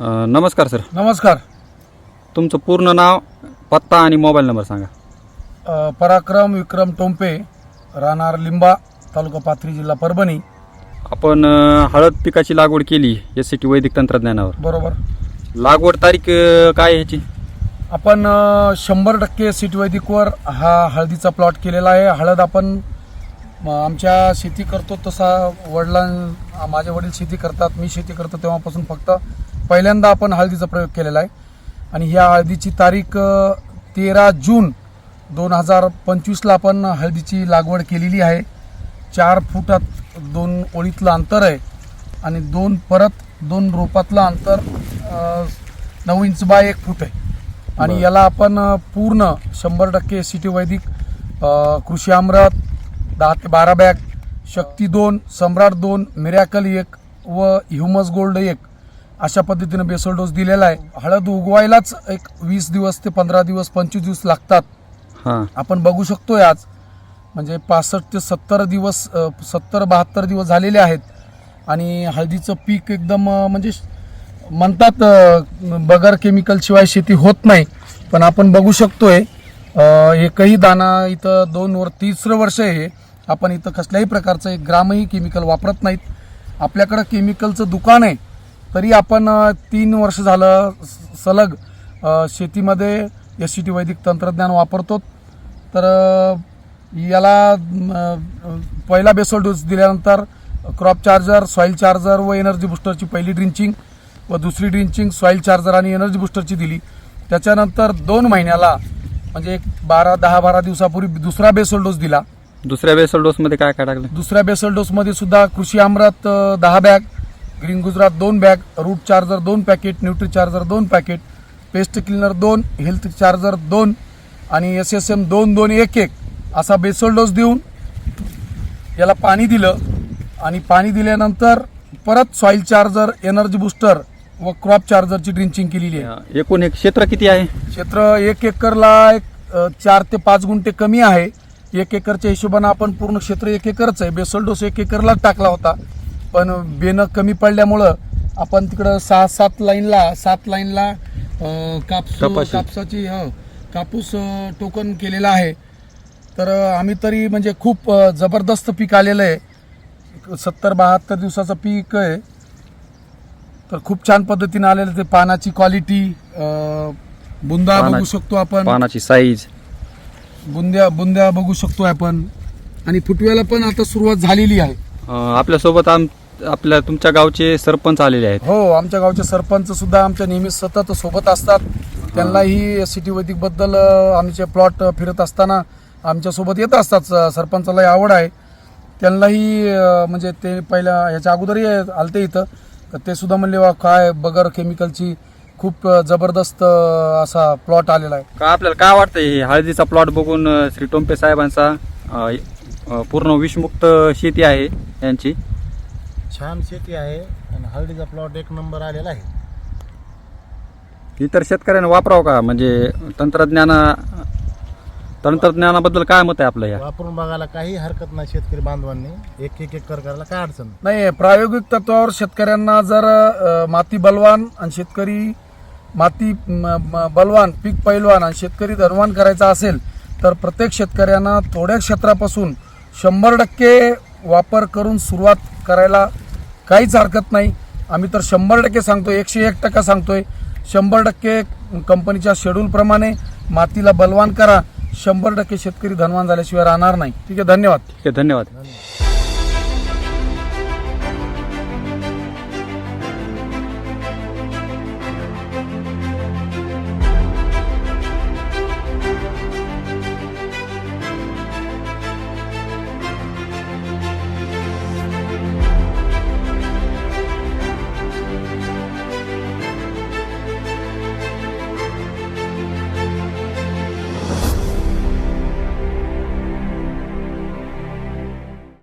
अ, नमस्कार सर. नमस्कार. तुमचं पूर्ण नाव पत्ता आणि मोबाईल नंबर सांगा. अ, पराक्रम विक्रम टोंपे राहणार लिंबा तालुका पाथरी जिल्हा परभणी. आपण अ, हळद पिकाची लागवड केली एस सी टी वैदिक तंत्रज्ञानावर. बरोबर. लागवड तारीख अ, काय आहे ह्याची आपण अ, शंभर टक्के सीट वैदिकवर हा हळदीचा प्लॉट केलेला आहे. हळद आपण म, आमच्या शेती करतो तसा वडिलां माझे वडील शेती करतात मी शेती करतो तेव्हापासून फक्त पहिल्यांदा आपण हळदीचा प्रयोग केलेला आहे. आणि ह्या हळदीची तारीख तेरा जून दोन हजार पंचवीसला आपण हळदीची लागवड केलेली आहे. चार फुटात दोन ओळीतलं अंतर आहे आणि दोन परत दोन रोपातलं अंतर नऊ इंच बाय एक फूट आहे. आणि. याला आपण पूर्ण शंभर टक्के सिटी वैदिक कृषी अमृत दहा ते बारा बॅग शक्ती दोन सम्राट दोन मिरॅकल एक व ह्युमस गोल्ड एक अशा पद्धतीनं बेसल डोस दिलेला आहे. हळद उगवायलाच एक वीस दिवस ते पंधरा दिवस पंचवीस दिवस लागतात. हां. आपण बघू शकतोय आज म्हणजे पासष्ट ते सत्तर दिवस सत्तर बहात्तर दिवस झालेले आहेत. आणि हळदीचं पीक एकदम म्हणजे म्हणतात बगर केमिकल शिवाय शेती होत नाही. पण आपण बघू शकतोय एकही दाना इथं दोन वर तिसरं वर्ष आहे. हे आपण इथं कसल्याही प्रकारचं एक ग्रामही केमिकल वापरत नाहीत. आपल्याकडं केमिकलचं दुकान आहे. तरी आपण तीन वर्ष झालं सलग शेतीमध्ये एस सी टी वैदिक तंत्रज्ञान वापरतो. तर याला पहिला बेसोल डोस दिल्यानंतर क्रॉप चार्जर सॉईल चार्जर व एनर्जी बुस्टरची पहिली ड्रिंचिंग व दुसरी ड्रिंचिंग सॉईल चार्जर आणि एनर्जी बुस्टरची दिली. त्याच्यानंतर दोन महिन्याला म्हणजे एक बारा दहा बारा दिवसापूर्वी दुसरा बेसोल डोस दिला. दुसऱ्या बेसल डोसमध्ये काय काय टाकलं? दुसऱ्या बेसल डोसमध्ये सुद्धा कृषी अमृत दहा बॅग ग्रीन गुजरात दोन बॅग रूट चार्जर दोन पॅकेट न्यूट्री चार्जर दोन पॅकेट पेस्ट क्लिनर दोन हेल्थ चार्जर दोन आणि एस एस एम दोन दोन एक एक असा बेसल डोस देऊन याला पाणी दिलं आणि पाणी दिल्यानंतर परत सॉईल चार्जर एनर्जी बुस्टर व क्रॉप चार्जरची ड्रिंचिंग केलेली आहे. एकूण एक क्षेत्र किती आहे? क्षेत्र एक एकरला एक चार ते पाच गुंठे कमी आहे. एक एकरच्या हिशोबानं आपण पूर्ण क्षेत्र एक एकरच आहे. बेसल डोस एक एकरलाच टाकला होता. पण बेनं कमी पडल्यामुळं आपण तिकडं सहा सात लाईनला सात लाईनला अ, कापूस. कापसाची ह, कापूस टोकन केलेला आहे. तर आम्ही तरी म्हणजे खूप जबरदस्त पीक आलेलं आहे. सत्तर बहात्तर दिवसाचं पीक आहे. तर खूप छान पद्धतीने आलेलं ते पानाची क्वालिटी बुंदा बघू शकतो आपण. पानाची साईज बुंद्या बुंद्या बघू शकतो आपण. आणि फुटव्याला पण आता सुरुवात झालेली आहे. आपल्यासोबत आम आपल्या तुमच्या गावचे सरपंच आलेले आहेत. हो आमच्या गावचे सरपंच सुद्धा आमच्या नेहमी सतत सोबत असतात. त्यांनाही सिटी वैदिकबद्दल आमचे प्लॉट फिरत असताना आमच्यासोबत येत असतात. सरपंचालाही आवड आहे. त्यांनाही म्हणजे ते पहिल्या ह्याच्या अगोदरही आलते इथं. तर ते सुद्धा म्हणले वा काय बगर केमिकलची खूप जबरदस्त असा प्लॉट आलेला आहे. का आपल्याला काय वाटतं हे हळदीचा प्लॉट बघून श्री टोंपे साहेबांचा अ, अ, पूर्ण विषमुक्त शेती आहे यांची. छान शेती आहे आणि हळदीचा प्लॉट एक नंबर आलेला आहे. इतर शेतकऱ्यांना वापरावं का? म्हणजे तंत्रज्ञाना तंत्रज्ञानाबद्दल काय मत आहे आपलं या? वापरून बघायला काही हरकत नाही शेतकरी बांधवांनी. एक एक एकर करायला काय अडचण? नाही. नाही प्रायोगिक तत्वावर शेतकऱ्यांना जर अ, माती बलवान आणि शेतकरी माती म- म- बलवान पीक पैलवान आणि शेतकरी धनवान करायचा असेल तर प्रत्येक शेतकऱ्यांना थोड्या क्षेत्रापासून शंभर टक्के वापर करून सुरुवात करायला काहीच हरकत नाही. आम्ही तर शंभर टक्के सांगतो एकशे एक टक्का सांगतोय. शंभर टक्के कंपनीच्या शेड्यूलप्रमाणे मातीला बलवान करा. शंभर टक्के शेतकरी धनवान झाल्याशिवाय राहणार नाही. ठीक आहे धन्यवाद. ठीक आहे धन्यवाद धन्यवाद.